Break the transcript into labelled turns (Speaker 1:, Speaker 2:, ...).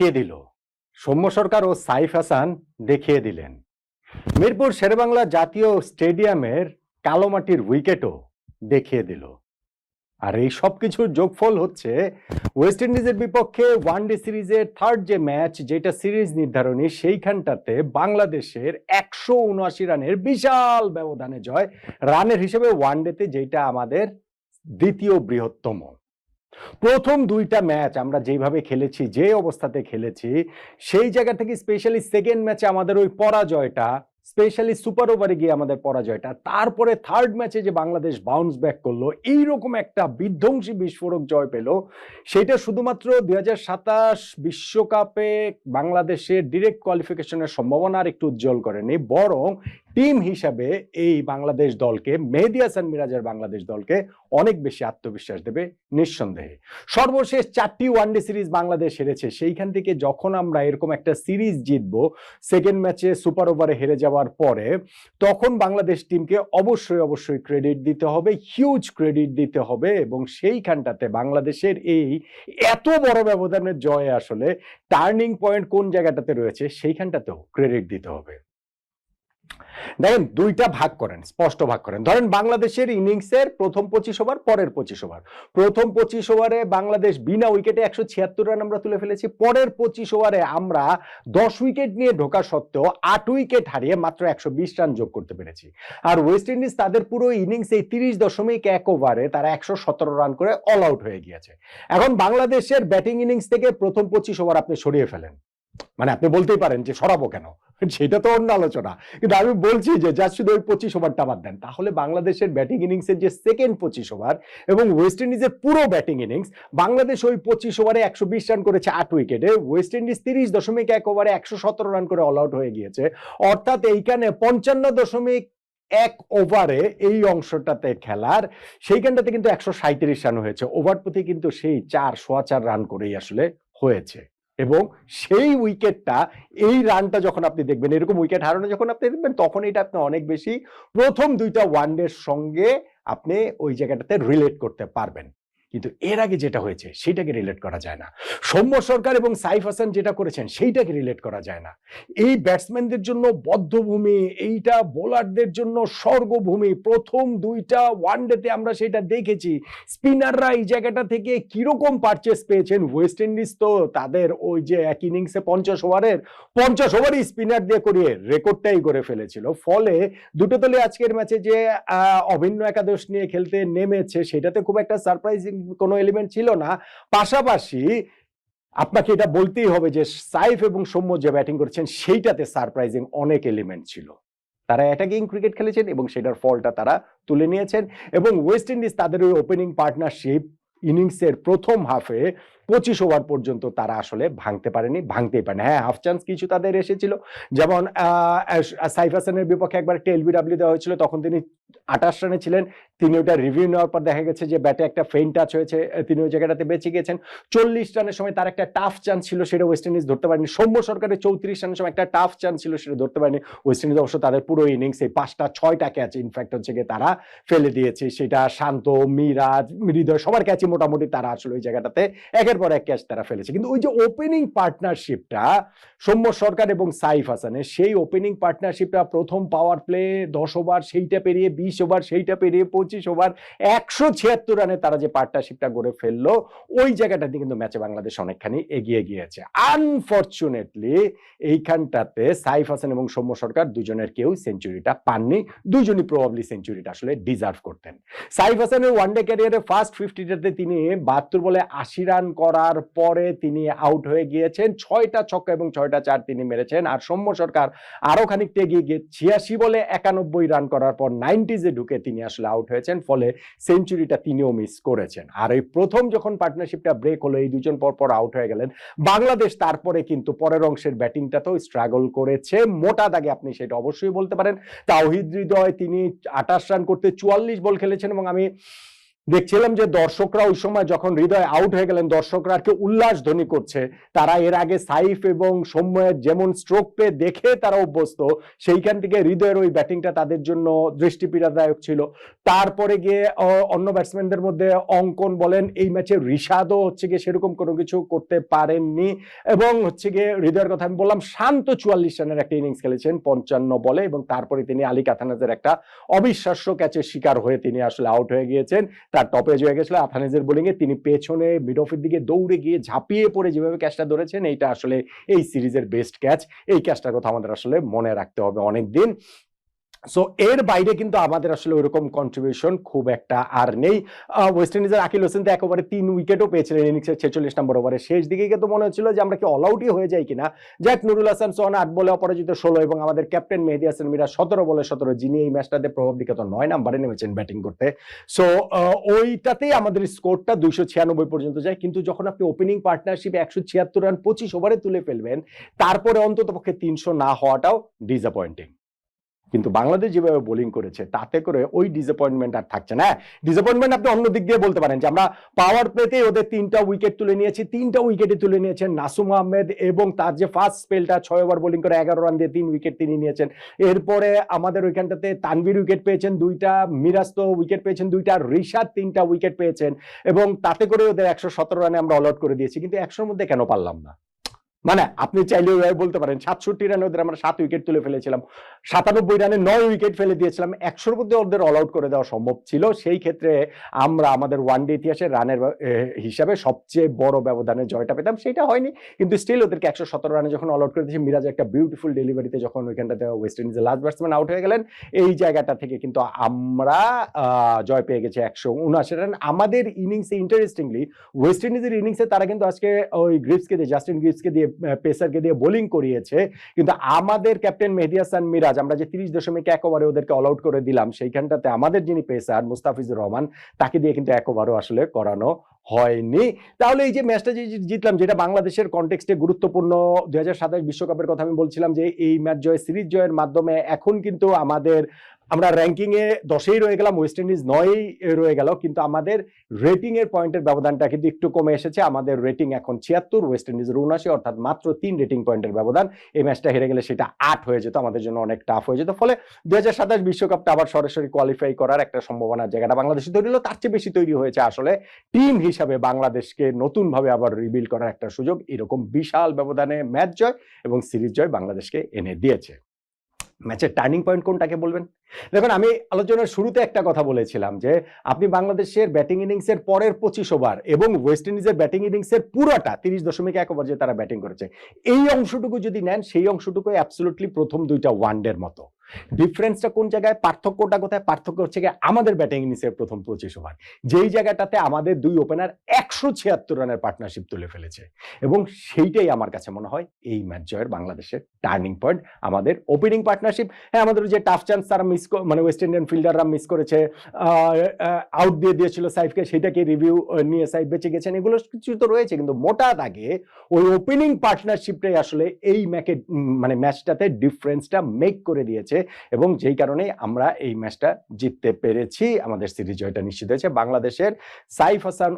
Speaker 1: দেখিয়ে দিল। সৌম্য সরকার ও সাইফ হাসান দেখিয়ে দিলেন। মিরপুর শেরেবাংলা জাতীয় স্টেডিয়ামের কালো মাটির উইকেটও দেখিয়ে দিল। আর এই সব কিছুর যোগফল হচ্ছে ওয়েস্ট ইন্ডিজের বিপক্ষে ওয়ানডে সিরিজের থার্ড যে ম্যাচ, যেটা সিরিজ নির্ধারণী, সেইখানটাতে বাংলাদেশের একশো উনআশি রানের বিশাল ব্যবধানে জয়, রানের হিসেবে ওয়ানডেতে যেটা আমাদের দ্বিতীয় বৃহত্তম। প্রথম দুইটা ম্যাচ আমরা যেভাবে খেলেছি, যে অবস্থাতে খেলেছি, সেই জায়গা থেকে স্পেশালি সেকেন্ড ম্যাচে আমাদের ওই পরাজয়টা স্পেশালি সুপার ওভারে গিয়ে আমাদের পরাজয়টা, তারপরে থার্ড ম্যাচে যে বাংলাদেশ বাউন্স ব্যাক করল, এইরকম একটা বিধ্বংসী বিস্ফোরক জয় পেল, সেটা শুধুমাত্র দুই বিশ্বকাপে বাংলাদেশের ডিরেক্ট কোয়ালিফিকেশনের সম্ভাবনা আর একটু উজ্জ্বল করেনি, বরং টিম হিসাবে এই বাংলাদেশ দলকে, মেহেদি হাসান মিরাজের বাংলাদেশ দলকে অনেক বেশি আত্মবিশ্বাস দেবে নিঃসন্দেহে। সর্বশেষ চারটি ওয়ানডে সিরিজ বাংলাদেশ হেরেছে। সেইখান থেকে যখন আমরা এরকম একটা সিরিজ জিতবো সেকেন্ড ম্যাচে সুপার ওভারে হেরে যাওয়ার পরে, তখন বাংলাদেশ টিমকে অবশ্যই অবশ্যই ক্রেডিট দিতে হবে হিউজ ক্রেডিট দিতে হবে এবং সেইখানটাতে বাংলাদেশের এই এত বড় ব্যবধানের জয়ে আসলে টার্নিং পয়েন্ট কোন জায়গাটাতে রয়েছে, সেইখানটাতেও ক্রেডিট দিতে হবে। দেখেন, দুইটা ভাগ করেন, স্পষ্ট ভাগ করেন। ধরেন, বাংলাদেশের ইনিংসের প্রথম পঁচিশ ওভার, পরের পঁচিশ ওভার। প্রথম পঁচিশ ওভারে বাংলাদেশ বিনা উইকেটে একশো ছিয়াত্তর রান আমরা তুলে ফেলেছি। পরের পঁচিশ ওভারে আমরা দশ উইকেট নিয়ে ঢোকা সত্ত্বেও আট উইকেট হারিয়ে মাত্র একশো বিশ রান যোগ করতে পেরেছি। আর ওয়েস্ট ইন্ডিজ তাদের পুরো ইনিংস এই তিরিশ দশমিক এক ওভারে তারা একশো সতেরো রান করে অল আউট হয়ে গিয়েছে। এখন বাংলাদেশের ব্যাটিং ইনিংস থেকে প্রথম পঁচিশ ওভার আপনি সরিয়ে ফেলেন। মানে আপনি বলতেই পারেন যে সরাবো কেন? সেটা তো অন্য আলোচনা। কিন্তু আমি বলছি যে যা শুধু ওই পঁচিশ ওভারটা বাদ দেন। তাহলে বাংলাদেশের ব্যাটিং ইনিংসের যে সেকেন্ড পঁচিশ ওভার এবং ওয়েস্ট ইন্ডিজের পুরো ব্যাটিং ইনিংস বাংলাদেশ ওই পঁচিশ ওভারে একশো বিশ রান করেছে আট উইকেটে ওয়েস্ট ইন্ডিজ তিরিশ দশমিক এক ওভারে একশো সতেরো রান করে অল আউট হয়ে গিয়েছে। অর্থাৎ এইখানে পঞ্চান্ন দশমিক এক ওভারে এই অংশটাতে খেলার, সেইখানটাতে কিন্তু একশো সাঁত্রিশ রান হয়েছে। ওভার প্রতি কিন্তু সেই চার সোয়া চার রান করেই আসলে হয়েছে। এবং সেই উইকেটটা, এই রানটা যখন আপনি দেখবেন, এরকম উইকেট হারানো যখন আপনি দেখবেন, তখন এটা আপনি অনেক বেশি প্রথম দুইটা ওয়ানডের সঙ্গে আপনি ওই জায়গাটাতে রিলেট করতে পারবেন। কিন্তু এর আগে যেটা হয়েছে সেটাকে রিলেট করা যায় না। সৌম্য সরকার এবং সাইফ হাসান যেটা করেছেন, সেইটাকে রিলেট করা যায় না। এই ব্যাটসম্যানদের জন্য বদ্ধভূমি, এইটা বোলারদের জন্য স্বর্গভূমি, প্রথম দুইটা ওয়ানডেতে আমরা সেটা দেখেছি। স্পিনাররা এই জায়গাটা থেকে কীরকম পারচেস পেয়েছেন? ওয়েস্ট ইন্ডিজ তো তাদের ওই যে এক ইনিংসে পঞ্চাশ ওভারের পঞ্চাশ ওভারই স্পিনার দিয়ে করিয়ে রেকর্ডটাই করে ফেলেছিল। ফলে দুটো দলে আজকের ম্যাচে যে অভিন্ন একাদশ নিয়ে খেলতে নেমেছে, সেটাতে খুব একটা সারপ্রাইজিং কোনো এলিমেন্ট ছিল না। পাশাপাশি আপনাকে এটা বলতেই হবে যে, সাইফ এবং সৌম্য যে ব্যাটিং করেছেন, সেইটাতে সারপ্রাইজিং অনেক এলিমেন্ট ছিল। তারা অ্যাটাকিং ক্রিকেট খেলেছেন এবং সেটার ফলটা তারা তুলে নিয়েছেন। এবং ওয়েস্ট ইন্ডিজ তাদের ওই ওপেনিং পার্টনারশিপ ইনিংসের প্রথম হাফে পঁচিশ ওভার পর্যন্ত তারা আসলে ভাঙতে পারেনি, ভাঙতেই পারেনি। হ্যাঁ হাফ চান্স কিছু তাদের এসেছিল। যেমন সাইফ হাসানের বিপক্ষে একবার একটা এলবিডাব্লিউ দেওয়া হয়েছিল, তখন তিনি আঠাশ রানে ছিলেন। তিনি ওটা রিভিউ নেওয়ার পর দেখা গেছে যে ব্যাটে একটা ফেইন টাচ হয়েছে, তিনি ওই জায়গাটাতে বেঁচে গেছেন চল্লিশ রানের সময় তার একটা টাফ চান্স ছিল, সেটা ওয়েস্ট ইন্ডিজ ধরতে পারেনি। সৌম্য সরকারের চৌত্রিশ রানের সময় একটা টাফ চান্স ছিল, সেটা ধরতে পারেনি। ওয়েস্ট ইন্ডিজ অবশ্য তাদের পুরো ইনিংস এই পাঁচটা, ছয়টা ক্যাচ ইনফ্যাক্ট হচ্ছে গিয়ে তারা ফেলে দিয়েছে। সেটা শান্ত, মিরাজ, হৃদয়, সবার ক্যাচই মোটামুটি তারা আসলে ওই জায়গাটাতে একের পর এক ক্যাচ তারা ফেলেছে। কিন্তু ওই যে ওপেনিং পার্টনারশিপটা সৌম্য সরকার এবং সাইফ হাসানের, সেই ওপেনিং পার্টনারশিপটা প্রথম পাওয়ার প্লে দশ ওভার সেইটা পেরিয়ে বিশ ওভার সেইটা পেরিয়ে পঁচিশ ওভার একশো ছিয়াত্তর রানে তারা যে পার্টনারশিপটা গড়ে ফেলল, ওই জায়গাটাতে কিন্তু ম্যাচে বাংলাদেশ অনেকখানি এগিয়ে গিয়েছে। আনফর্চুনেটলি এইখানটাতে সাইফ হাসান এবং সৌম্য সরকার দুজনের কেউ সেঞ্চুরিটা পাননি, দুজনই প্রবাবলি সেঞ্চুরিটা আসলে ডিজার্ভ করতেন। সাইফ হাসানের ওয়ানডে ক্যারিয়ারে ফার্স্ট ফিফটিটাতে তিনি বাহাত্তর বলে আশি রান করার পরে তিনি আউট হয়ে গিয়েছেন। ছয়টা ছক্কা এবং ছয়টা চার তিনি মেরেছেন। আর সৌম্য সরকার আরও খানিকটা এগিয়ে গিয়ে ছিয়াশি বলে একানব্বই রান করার পর নাইনটিজে ঢুকে তিনি আসলে আউট হয়েছেন। ফলে সেঞ্চুরিটা তিনিও মিস করেছেন। আর এই প্রথম যখন পার্টনারশিপটা ব্রেক হলো, এই দুজন পর পর আউট হয়ে গেলেন। বাংলাদেশ তারপরে কিন্তু পরের অংশের ব্যাটিংটাতেও স্ট্রাগল করেছে। মোটা দাগে আপনি সেটা অবশ্যই বলতে পারেন। তাওহিদ হৃদয় তিনি আঠাশ রান করতে চুয়াল্লিশ বল খেলেছেন এবং আমি দেখছিলাম যে দর্শকরা ওই সময় যখন হৃদয় আউট হয়ে গেলেন, দর্শকরা আর কি উল্লাস ধ্বনি করছে। তারা এর আগে সাইফ এবং সৌম্যের যেমন স্ট্রোক পেয়ে দেখে তারা অভ্যস্ত, সেইখান থেকে হৃদয়ের ওই ব্যাটিংটা তাদের জন্য দৃষ্টিপীড়াদায়ক ছিল। তারপরে গিয়ে অন্য ব্যাটসম্যানদের মধ্যে অঙ্কন বলেন, এই ম্যাচে ঋষাদও হচ্ছে গিয়ে সেরকম কোনো কিছু করতে পারেননি। এবং হচ্ছে গিয়ে হৃদয়ের কথা আমি বললাম, শান্ত চুয়াল্লিশ রানের একটা ইনিংস খেলেছেন পঞ্চান্ন বলে এবং তারপরে তিনি আলী কাথানাজের একটা অবিশ্বাস্য ক্যাচের শিকার হয়ে তিনি আসলে আউট হয়ে গিয়েছেন। তার টপে হয়ে গেছিল আথানেজের বোলিংয়ে তিনি পেছনে মিড অফের দিকে দৌড়ে গিয়ে ঝাঁপিয়ে পড়ে যেভাবে ক্যাচটা ধরেছেন, এইটা আসলে এই সিরিজের বেস্ট ক্যাচ এই ক্যাচটার কথা আমাদের আসলে মনে রাখতে হবে অনেক দিন সো এর বাইরে কিন্তু আমাদের আসলে ওইরকম কন্ট্রিবিউশন খুব একটা আর নেই। ওয়েস্ট ইন্ডিজের আকিল হোসেন তো একেবারে তিন উইকেটও পেয়েছিলেন ইনিংসের ছেচল্লিশ নম্বর ওভারে শেষ দিকে কিন্তু মনে হচ্ছিল যে আমরা কি অল আউটই হয়ে যাই কিনা। যাক নুরুল হাসান সোহান আট বলে অপরাজিত ষোলো এবং আমাদের ক্যাপ্টেন মেহেদি হাসান মিরা সতেরো বলে সতেরো। যিনি এই ম্যাচটাতে প্রভাব বিগত নয় নাম্বারে নেমেছেন ব্যাটিং করতে। সো ওইটাতেই আমাদের স্কোরটা দুইশো ছিয়ানব্বই পর্যন্ত যায়। কিন্তু যখন আপনি ওপেনিং পার্টনারশিপে একশো ছিয়াত্তর রান পঁচিশ ওভারে তুলে ফেলবেন, তারপরে অন্তত পক্ষে তিনশো না হওয়াটাও ডিসঅ্যাপয়েন্টিং কিন্তু বাংলাদেশ যেভাবে বোলিং করেছে, তাতে করে ওই ডিসঅ্যাপয়েন্টমেন্ট আর থাকছে না। ডিসঅ্যাপয়েন্টমেন্ট আপনি অন্য দিক দিয়ে বলতে পারেন যে, আমরা পাওয়ার প্লেতে ওদের তিনটা উইকেট তুলে নিয়েছি। তিনটা উইকেটে তুলে নিয়েছেন নাসুম আহমেদ এবং তার যে ফার্স্ট স্পেলটা ছয় ওভার বোলিং করে এগারো রান দিয়ে তিন উইকেট তিনি নিয়েছেন। এরপরে আমাদের ওইখানটাতে তানভীর উইকেট পেয়েছেন দুইটা, মিরাজ তো উইকেট পেয়েছেন দুইটা ঋষাদ তিনটা উইকেট পেয়েছেন এবং তাতে করে ওদের একশো সতেরো রানে আমরা অল আউট করে দিয়েছি। কিন্তু একশোর মধ্যে কেন পারলাম না? মানে আপনি চাইলে ওইভাবে বলতে পারেন। সাতষট্টি রানে ওদের আমরা সাত উইকেট তুলে ফেলেছিলাম। সাতানব্বই রানে নয় উইকেট ফেলে দিয়েছিলাম। একশোর মধ্যে ওদের অল আউট করে দেওয়া সম্ভব ছিল। সেই ক্ষেত্রে আমরা আমাদের ওয়ান ডে ইতিহাসে রানের হিসাবে সবচেয়ে বড় ব্যবধানে জয়টা পেতাম। সেটা হয়নি। কিন্তু স্টিল ওদেরকে একশো সতেরো রানে যখন অল আউট করে দিয়েছি, মিরাজ একটা বিউটিফুল ডেলিভারিতে যখন ওইখানটাতে ওয়েস্ট ইন্ডিজের লাস্ট ব্যাটসম্যান আউট হয়ে গেলেন, এই জায়গাটা থেকে কিন্তু আমরা জয় পেয়ে গেছি একশো উনআশি রান। আমাদের ইনিংসে ইন্টারেস্টিংলি ওয়েস্ট ইন্ডিজের ইনিংসে তারা কিন্তু আজকে ওই গ্রিপসকে দিয়ে জাস্টিন গ্রিপসকে দিয়ে পেসারকে দিয়ে বোলিং করিয়েছে। কিন্তু আমাদের ক্যাপ্টেন মেহেদি হাসান মিরাজ, আমরা যে তিরিশ দশমিক এক ওভারে ওদেরকে অল আউট করে দিলাম, সেইখানটাতে আমাদের যিনি পেসার মুস্তাফিজুর রহমান, তাকে দিয়ে কিন্তু এক ওভারও আসলে করানো হয়নি। তাহলে এই যে ম্যাচটা যে জিতলাম, যেটা বাংলাদেশের কনটেক্সটে গুরুত্বপূর্ণ সাতাশ বিশ্বকাপের কথা আমি বলছিলাম যে এই ম্যাচ জয়, সিরিজ জয়ের মাধ্যমে এখন কিন্তু আমাদের আমরা র্যাঙ্কিংয়ে দশেই রয়ে গেলাম ওয়েস্ট ইন্ডিজ নয়ই রয়ে গেল, কিন্তু আমাদের রেটিংয়ের পয়েন্টের ব্যবধানটা কিন্তু একটু কমে এসেছে। আমাদের রেটিং এখন ছিয়াত্তর ওয়েস্ট ইন্ডিজের উনআশি, অর্থাৎ মাত্র তিন রেটিং পয়েন্টের ব্যবধান। এই ম্যাচটা হেরে গেলে সেটা আট হয়ে যেত, আমাদের জন্য অনেক টাফ হয়ে যেত। ফলে দুই হাজার সাতাশ বিশ্বকাপটা আবার সরাসরি কোয়ালিফাই করার একটা সম্ভাবনার জায়গাটা বাংলাদেশে তৈরি হলো। তার চেয়ে বেশি তৈরি হয়েছে আসলে টিম হিসাবে বাংলাদেশকে নতুনভাবে আবার রিবিল করার একটা সুযোগ। এরকম বিশাল ব্যবধানে ম্যাচ জয় এবং সিরিজ জয় বাংলাদেশকে এনে দিয়েছে। ম্যাচের টার্নিং পয়েন্ট কোনটাকে বলবেন? দেখুন, আমি আলোচনার শুরুতে একটা কথা বলেছিলাম যে, আপনি বাংলাদেশের ব্যাটিং ইনিংসের পরের পঁচিশ ওভার এবং ওয়েস্ট ইন্ডিজের ব্যাটিং ইনিংসের পুরোটা তিরিশ দশমিক এক ওভার যে তারা ব্যাটিং করেছে, এই অংশটুকু যদি নেন, সেই অংশটুকু অ্যাবসলুটলি প্রথম দুইটা ওয়ানডের মতো। ডিফারেন্সটা কোন জায়গায়? পার্থক্যটা কোথায়? পার্থক্য হচ্ছে গিয়ে আমাদের ব্যাটিং ইনিংসের প্রথম পঁচিশ ওভার যেই জায়গাটাতে আমাদের দুই ওপেনার একশো ছিয়াত্তর রানের পার্টনারশিপ তুলে ফেলেছে। এবং সেইটাই আমার কাছে মনে হয় এই ম্যাচ জয়ের বাংলাদেশের টার্নিং পয়েন্ট আমাদের ওপেনিং পার্টনারশিপ হ্যাঁ আমাদের যে টাফ চান্স তারা মিস মানে ওয়েস্ট ইন্ডিয়ান ফিল্ডাররা মিস করেছে আউট দিয়ে দিয়েছিল সাইফকে সেটাকে রিভিউ নিয়ে সাইফ বেঁচে গেছেন। এগুলো কিছু তো রয়েছে, কিন্তু মোটা দাগে ওই ওপেনিং পার্টনারশিপটাই আসলে এই ম্যাকে মানে ম্যাচটাতে ডিফারেন্সটা মেক করে দিয়েছে। এবং যেই কারণে আমরা এই ম্যাচটা জিততে পেরেছি। আমাদের সিরিজ জয়টা নিশ্চিত হয়েছে। বাংলাদেশের সাইফ হাসান